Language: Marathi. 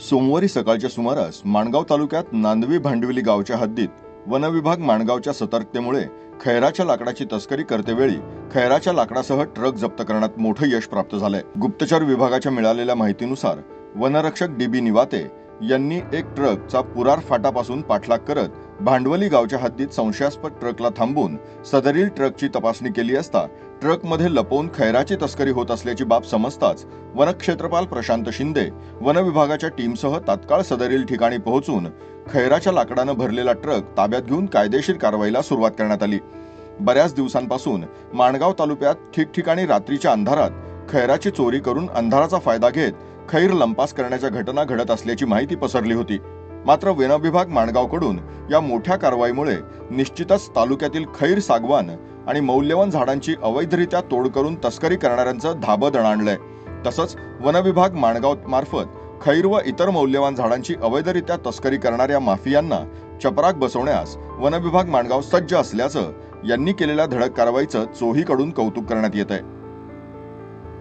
सोमवारी सकाळच्या सुमारास माणगाव तालुक्यात नांदवी भांडवली गावच्या हद्दीत वनविभाग माणगावच्या सतर्कतेमुळे खैराच्या लाकडाची तस्करी करतेवेळी खैराच्या लाकडासह ट्रक जप्त करण्यात मोठं यश प्राप्त झालंय. गुप्तचर विभागाच्या मिळालेल्या माहितीनुसार वनरक्षक डी बी निवाते यांनी एक ट्रकचा पुरार फाटापासून पाठलाग करत भांडवली गावच्या हद्दीत संशयास्पद ट्रकला थांबून सदरील ट्रकची तपासणी केली असता ट्रकमध्ये लपवून खैराची तस्करी होत असल्याची बाब समजताच वनक्षेत्रपाल प्रशांत शिंदे वनविभागाच्या टीमसह तात्काळ सदरील ठिकाणी पोहोचून खैराच्या लाकडानं भरलेला ट्रक ताब्यात घेऊन कायदेशीर कारवाईला सुरुवात करण्यात आली. बऱ्याच दिवसांपासून माणगाव तालुक्यात ठिकठिकाणी रात्रीच्या अंधारात खैराची चोरी करून अंधाराचा फायदा घेत खैर लंपास करण्याच्या घटना घडत असल्याची माहिती पसरली होती. मात्र वनविभाग माणगावकडून या मोठ्या कारवाईमुळे निश्चितच तालुक्यातील खैर सागवान आणि मौल्यवान झाडांची अवैधरित्या तोड करून तस्करी करणाऱ्यांचं धाबं दणाणलंय तसंच वनविभाग माणगाव मार्फत खैर व इतर मौल्यवान झाडांची अवैधरित्या तस्करी करणाऱ्या माफियांना चपराक बसवण्यास वनविभाग माणगाव सज्ज असल्याचं यांनी केलेल्या धडक कारवाईचं चोहीकडून कौतुक करण्यात येत आहे